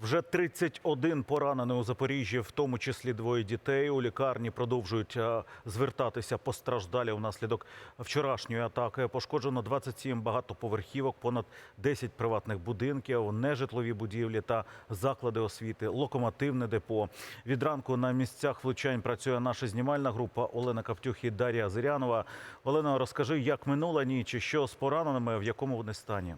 Вже 31 поранений у Запоріжжі, в тому числі двоє дітей. У лікарні продовжують е, звертатися постраждалі внаслідок вчорашньої атаки. Пошкоджено 27 багатоповерхівок, понад 10 приватних будинків, нежитлові будівлі та заклади освіти, локомотивне депо. Від ранку на місцях влучань працює наша знімальна група Олена Кавтюх і Дар'я Зирянова. Олена, розкажи, як минула ніч, і що з пораненими, в якому вони стані?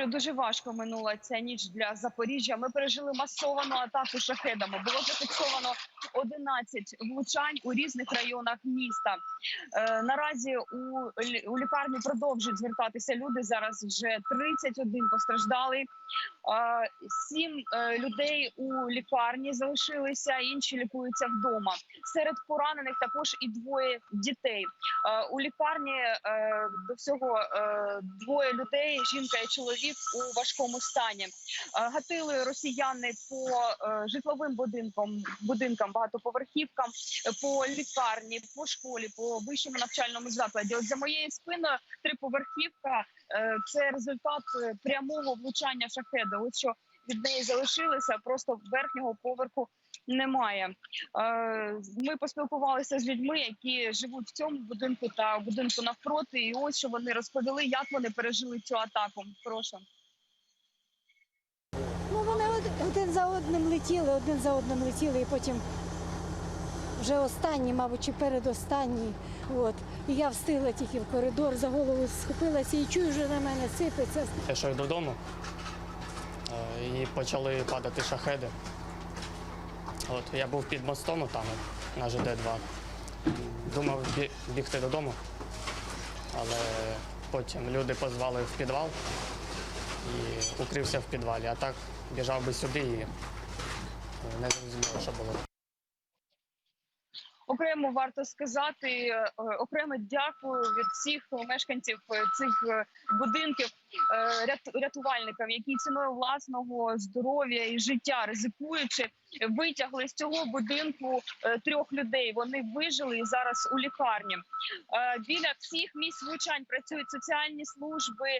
Ігорю, дуже важко минула ця ніч для Запоріжжя. Ми пережили масовану атаку шахедами. Було зафіксовано 11 влучань у різних районах міста. Е, наразі у, у лікарні продовжують звертатися люди. Зараз вже 31 постраждалий. Е, Сім е, людей у лікарні залишилися, інші лікуються вдома. Серед поранених також і двоє дітей. Е, У лікарні е, до всього е, двоє людей, жінка і чоловік у важкому стані. Е, Гатили росіяни по е, житловим будинкам, будинкам, багатоповерхівкам, по лікарні, по школі, по вищому навчальному закладі. От за моєю спиною триповерхівка е, це результат прямого влучання шахеда. От що від неї залишилося, просто верхнього поверху немає. Е, Ми поспілкувалися з людьми, які живуть в цьому будинку та будинку навпроти. І ось що вони розповіли, як вони пережили цю атаку. Прошу. Ну, вони один за одним летіли, один за одним летіли, і потім вже останні, мабуть, чи передостанні. От. І я встигла тільки в коридор, за голову схопилася і чую, вже на мене сипеться. Я йшов додому е, і почали падати шахеди. От, я був під мостом там на ЖД-2. Думав бігти додому, але потім люди позвали в підвал і укрився в підвалі. А так біжав би сюди і не зрозуміло, що було. Окремо варто сказати е, окремо дякую від всіх мешканців е, цих е, будинків рятувальникам, які ціною власного здоров'я і життя ризикуючи, витягли з цього будинку трьох людей. Вони вижили і зараз у лікарні. Біля всіх місць влучань працюють соціальні служби,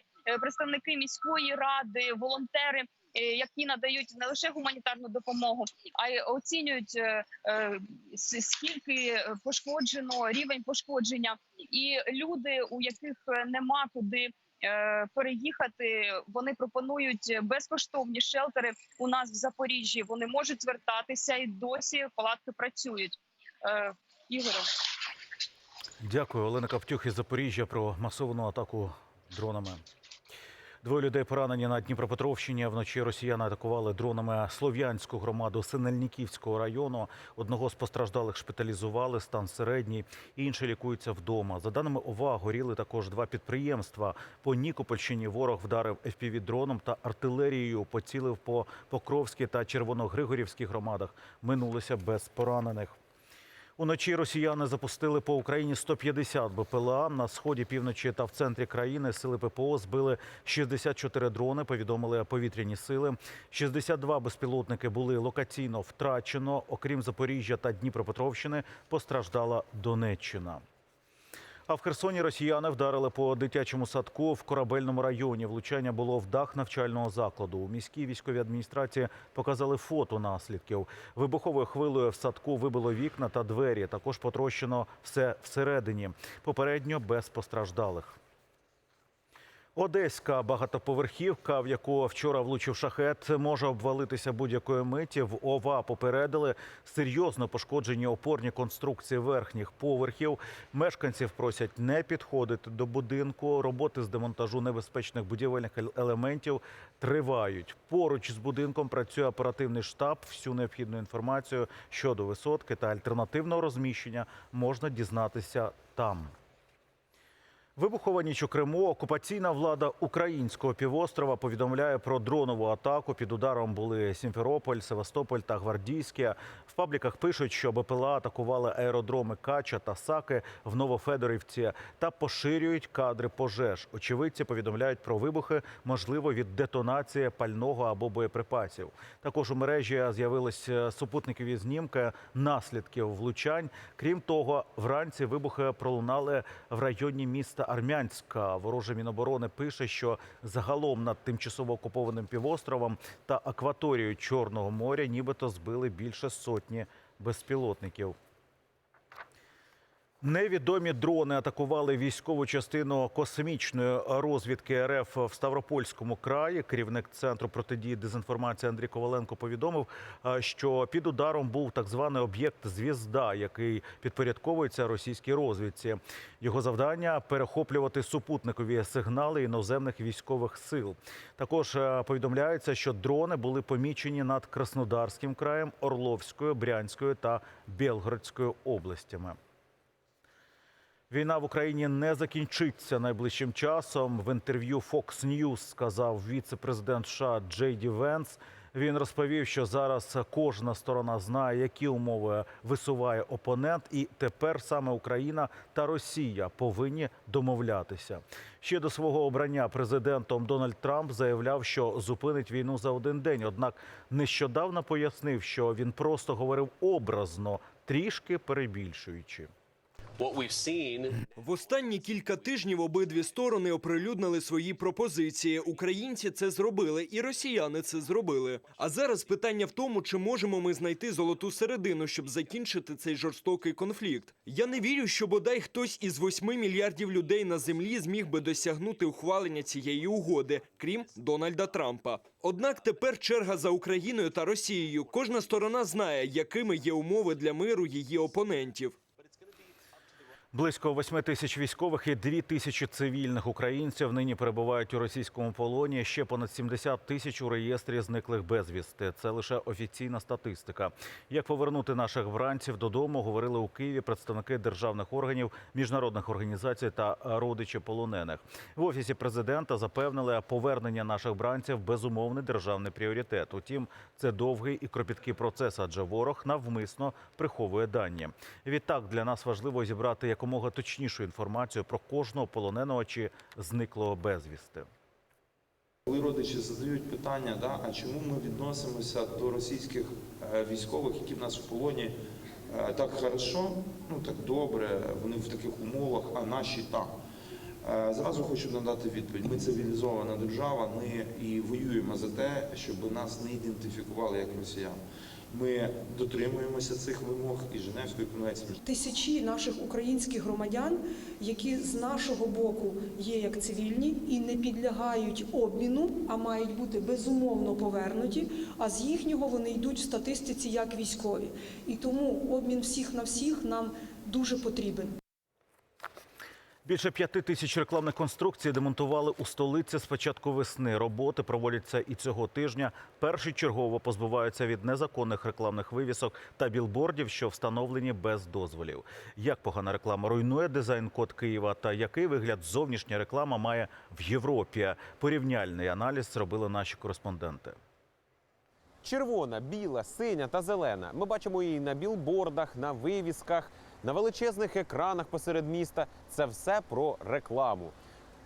представники міської ради, волонтери. Е, Які надають не лише гуманітарну допомогу, а й оцінюють е, е, скільки пошкоджено рівень пошкодження, і люди, у яких нема куди переїхати, вони пропонують безкоштовні шелтери у нас в Запоріжжі. Вони можуть звертатися і досі палатки працюють. Ігорю. Дякую, Олена Кавтюх із Запоріжжя про масовану атаку дронами. Двоє людей поранені на Дніпропетровщині. Вночі росіяни атакували дронами слов'янську громаду Синельниківського району. Одного з постраждалих шпиталізували, стан середній, інший лікується вдома. За даними ОВА, горіли також два підприємства. По Нікопольщині ворог вдарив FPV-дроном та артилерією, поцілив по Покровській та Червоногригорівській громадах. Минулися без поранених. Уночі росіяни запустили по Україні 150 БПЛА. На сході, півночі та в центрі країни сили ППО збили 64 дрони. Повідомили повітряні сили. 62 безпілотники були локаційно втрачено. Окрім Запоріжжя та Дніпропетровщини, постраждала Донеччина. А в Херсоні росіяни вдарили по дитячому садку в корабельному районі. Влучання було в дах навчального закладу. У міській військовій адміністрації показали фото наслідків. Вибуховою хвилою в садку вибило вікна та двері. Також потрощено все всередині. Попередньо без постраждалих. Одеська багатоповерхівка, в яку вчора влучив шахет, може обвалитися будь-якої миті. В ОВА попередили серйозно пошкоджені опорні конструкції верхніх поверхів. Мешканців просять не підходити до будинку. Роботи з демонтажу небезпечних будівельних елементів тривають. Поруч з будинком працює оперативний штаб. Всю необхідну інформацію щодо висотки та альтернативного розміщення можна дізнатися там. Вибухова ніч у Криму. Окупаційна влада українського півострова повідомляє про дронову атаку. Під ударом були Сімферополь, Севастополь та Гвардійське. В пабліках пишуть, що БПЛА атакували аеродроми Кача та Саки в Новофедорівці та поширюють кадри пожеж. Очевидці повідомляють про вибухи, можливо, від детонації пального або боєприпасів. Також у мережі з'явилися супутникові знімки наслідків влучань. Крім того, вранці вибухи пролунали в районі міста Армянська. Вороже Міноборони пише, що загалом над тимчасово окупованим півостровом та акваторією Чорного моря нібито збили більше сотні безпілотників. Невідомі дрони атакували військову частину космічної розвідки РФ в Ставропольському краї. Керівник центру протидії дезінформації Андрій Коваленко повідомив, е, що під ударом був так званий об'єкт Звізда, який підпорядковується російській розвідці. Його завдання перехоплювати супутникові сигнали іноземних військових сил. Також е, повідомляється, що дрони були помічені над Краснодарським краєм, Орловською, Брянською та Білгородською областями. Війна в Україні не закінчиться найближчим часом. В інтерв'ю Fox News сказав віце-президент США Джей Ді Венс. Він розповів, що зараз кожна сторона знає, які умови висуває опонент, і тепер саме Україна та Росія повинні домовлятися. Ще до свого обрання президентом Дональд Трамп заявляв, що зупинить війну за один день. Однак нещодавно пояснив, що він просто говорив образно, трішки перебільшуючи. В останні кілька тижнів обидві сторони оприлюднили свої пропозиції. Українці це зробили, і росіяни це зробили. А зараз питання в тому, чи можемо ми знайти золоту середину, щоб закінчити цей жорстокий конфлікт. Я не вірю, що бодай хтось із восьми мільярдів людей на землі зміг би досягнути ухвалення цієї угоди, крім Дональда Трампа. Однак тепер черга за Україною та Росією. Кожна сторона знає, якими є умови для миру її опонентів. Близько 8 тисяч військових і 2 тисячі цивільних українців нині перебувають у російському полоні. Ще понад 70 тисяч у реєстрі зниклих безвісти. Це лише офіційна статистика. Як повернути наших бранців додому, говорили у Києві представники державних органів, міжнародних організацій та родичі полонених. В офісі президента запевнили, повернення наших бранців безумовний державний пріоритет. Утім, це довгий і кропіткий процес, адже ворог навмисно приховує дані. Відтак для нас важливо зібрати якомога точнішу інформацію про кожного полоненого чи зниклого безвісти. Коли родичі задають питання, да, а чому ми відносимося до російських е, військових, які в нас в полоні е, так хорошо, ну так добре, вони в таких умовах, а наші так. Е, Зразу хочу надати відповідь. Ми цивілізована держава, ми і воюємо за те, щоб нас не ідентифікували як росіян. Ми дотримуємося цих вимог і Женевської конвенції. тисячі наших українських громадян, які з нашого боку є як цивільні і не підлягають обміну, а мають бути безумовно повернуті. А з їхнього вони йдуть в статистиці як військові. І тому обмін всіх на всіх нам дуже потрібен. Більше п'яти тисяч рекламних конструкцій демонтували у столиці з початку весни. Роботи проводяться і цього тижня. Перші чергово позбуваються від незаконних рекламних вивісок та білбордів, що встановлені без дозволів. Як погана реклама руйнує дизайн-код Києва та який вигляд зовнішня реклама має в Європі? Порівняльний аналіз зробили наші кореспонденти. Червона, біла, синя та зелена. Ми бачимо її на білбордах, на вивісках, на величезних екранах посеред міста. Це все про рекламу.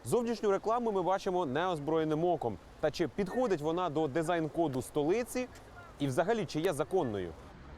Зовнішню рекламу ми бачимо неозброєним оком. Та чи підходить вона до дизайн-коду столиці і взагалі чи є законною?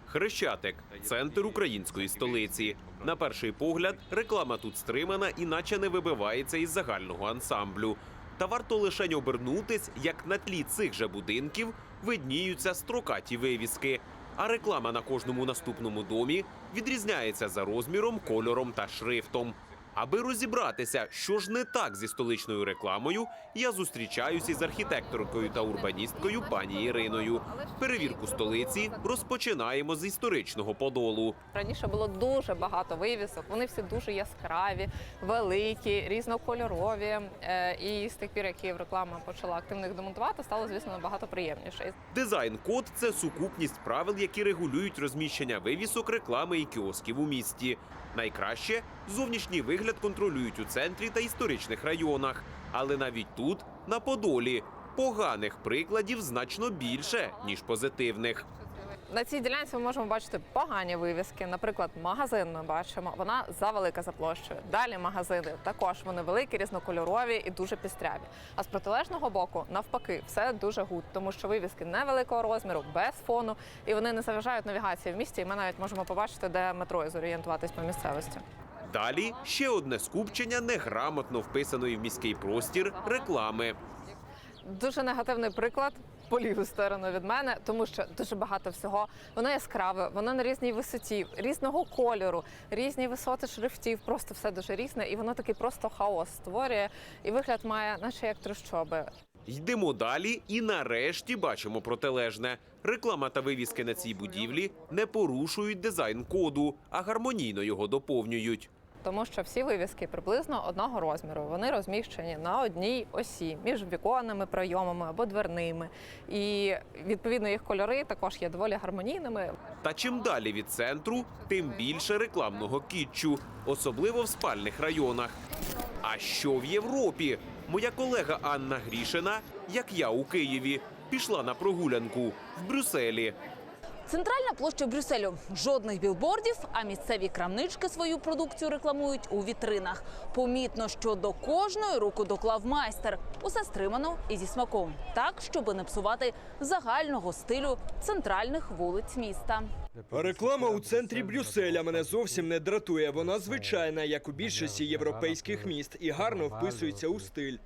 Хрещатик центр української столиці. На перший погляд, реклама тут стримана і наче не вибивається із загального ансамблю. Та варто лише обернутись, як на тлі цих же будинків видніються строкаті вивіски. А реклама на кожному наступному домі відрізняється за розміром, кольором та шрифтом. Аби розібратися, що ж не так зі столичною рекламою, я зустрічаюся із архітекторкою та урбаністкою пані Іриною. Перевірку столиці розпочинаємо з історичного подолу. Раніше було дуже багато вивісок. Вони всі дуже яскраві, великі, різнокольорові. Е, І з тих пір, як Київреклама почала активно їх демонтувати, стало звісно набагато приємніше. Дизайн-код це сукупність правил, які регулюють розміщення вивісок, реклами і кіосків у місті. Найкраще зовнішній вигляд контролюють у центрі та історичних районах. Але навіть тут, на Подолі, поганих прикладів значно більше, ніж позитивних. На цій ділянці ми можемо бачити погані вивіски. Наприклад, магазин ми бачимо, вона завелика за площею. Далі магазини також вони великі, різнокольорові і дуже пістряві. А з протилежного боку, навпаки, все дуже гуд, тому що вивіски невеликого розміру, без фону, і вони не заважають навігації в місті. І ми навіть можемо побачити, де метро і зорієнтуватись по місцевості. Далі ще одне скупчення неграмотно вписаної в міський простір реклами. Дуже негативний приклад. По ліву сторону від мене, тому що дуже багато всього. Воно яскраве, воно на різній висоті, різного кольору, різні висоти шрифтів, просто все дуже різне, і воно такий просто хаос створює. І вигляд має, наче як трущоби. Йдемо далі і нарешті бачимо протилежне. Реклама та вивіски на цій будівлі не порушують дизайн коду, а гармонійно його доповнюють. Тому що всі вивіски приблизно одного розміру. Вони розміщені на одній осі між віконними пройомами або дверними. І відповідно їх кольори також є доволі гармонійними. Та чим далі від центру, тим більше рекламного кітчу, особливо в спальних районах. А що в Європі? Моя колега Анна Грішина, як я у Києві, пішла на прогулянку в Брюсселі. Центральна площа Брюсселю. Жодних білбордів, а місцеві крамнички свою продукцію рекламують у вітринах. Помітно, що до кожної руку доклав майстер. Усе стримано і зі смаком, так, щоби не псувати загального стилю центральних вулиць міста. Реклама у центрі Брюсселя мене зовсім не дратує. Вона звичайна, як у більшості європейських міст, і гарно вписується у стиль.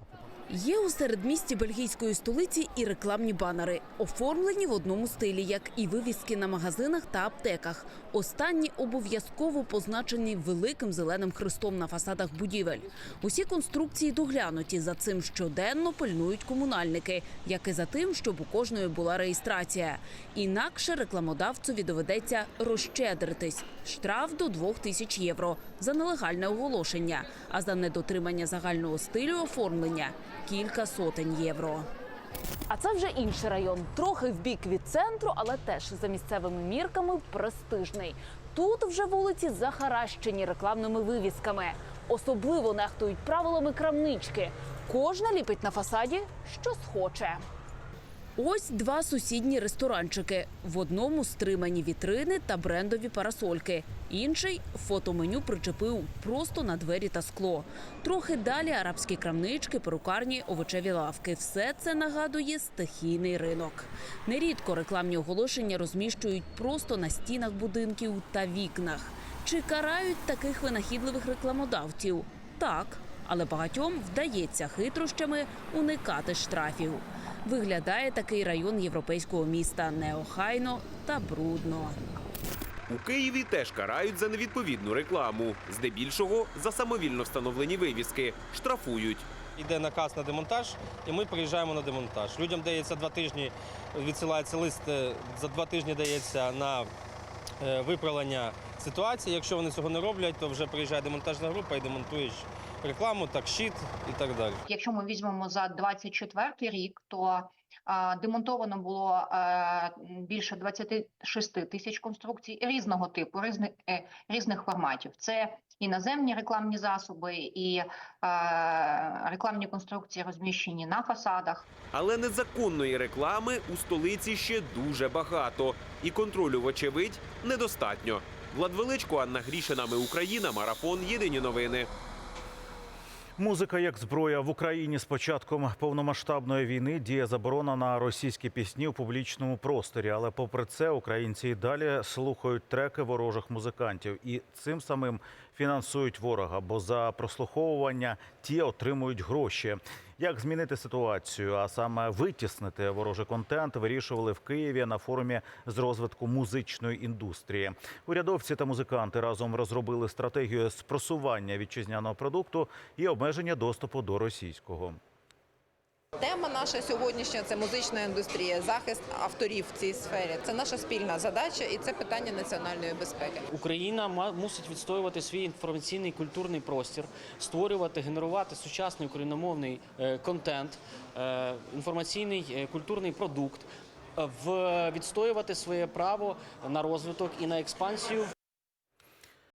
Є у середмісті бельгійської столиці і рекламні банери, оформлені в одному стилі, як і вивіски на магазинах та аптеках. Останні обов'язково позначені великим зеленим хрестом на фасадах будівель. Усі конструкції доглянуті. За цим щоденно пильнують комунальники, як і за тим, щоб у кожної була реєстрація. Інакше рекламодавцеві доведеться розщедритись. Штраф до 2 тисяч євро за нелегальне оголошення, а за недотримання загального стилю оформлення кілька сотень євро. А це вже інший район, трохи в бік від центру, але теж за місцевими мірками престижний. Тут вже вулиці захаращені рекламними вивісками. Особливо нехтують правилами крамнички. Кожна ліпить на фасаді, що схоче. Ось два сусідні ресторанчики. В одному стримані вітрини та брендові парасольки. Інший фотоменю причепив просто на двері та скло. Трохи далі арабські крамнички, перукарні, овочеві лавки. Все це нагадує стихійний ринок. Нерідко рекламні оголошення розміщують просто на стінах будинків та вікнах. Чи карають таких винахідливих рекламодавців? Так, але багатьом вдається хитрощами уникати штрафів. Виглядає такий район європейського міста неохайно та брудно. У Києві теж карають за невідповідну рекламу. Здебільшого за самовільно встановлені вивіски штрафують. Йде наказ на демонтаж, і ми приїжджаємо на демонтаж. Людям дається два тижні, відсилається лист, е, за два тижні дається на виправлення ситуації. Якщо вони цього не роблять, то вже приїжджає демонтажна група і демонтує рекламу, так щит і так далі. Якщо ми візьмемо за 24 рік, то демонтовано було а, більше 26 тисяч конструкцій різного типу, різних, е, різних форматів. Це іноземні рекламні засоби і рекламні конструкції розміщені на фасадах. Але незаконної реклами у столиці ще дуже багато, і контролю, вочевидь, недостатньо. Влад Величко, Анна Грішина, Ми Україна, Марафон. Єдині новини. Музика як зброя в Україні з початком повномасштабної війни діє заборона на російські пісні у публічному просторі. Але попри це, українці і далі слухають треки ворожих музикантів і цим самим фінансують ворога, бо за прослуховування ті отримують гроші. Як змінити ситуацію, а саме витіснити ворожий контент, вирішували в Києві на форумі з розвитку музичної індустрії. Урядовці та музиканти разом розробили стратегію спросування вітчизняного продукту і обмеження доступу до російського. Тема наша сьогоднішня це музична індустрія, захист авторів в цій сфері. Це наша спільна задача, і це питання національної безпеки. Україна мусить відстоювати свій інформаційний культурний простір, створювати, генерувати сучасний україномовний е, контент, е, інформаційний е, культурний продукт, відстоювати своє право на розвиток і на експансію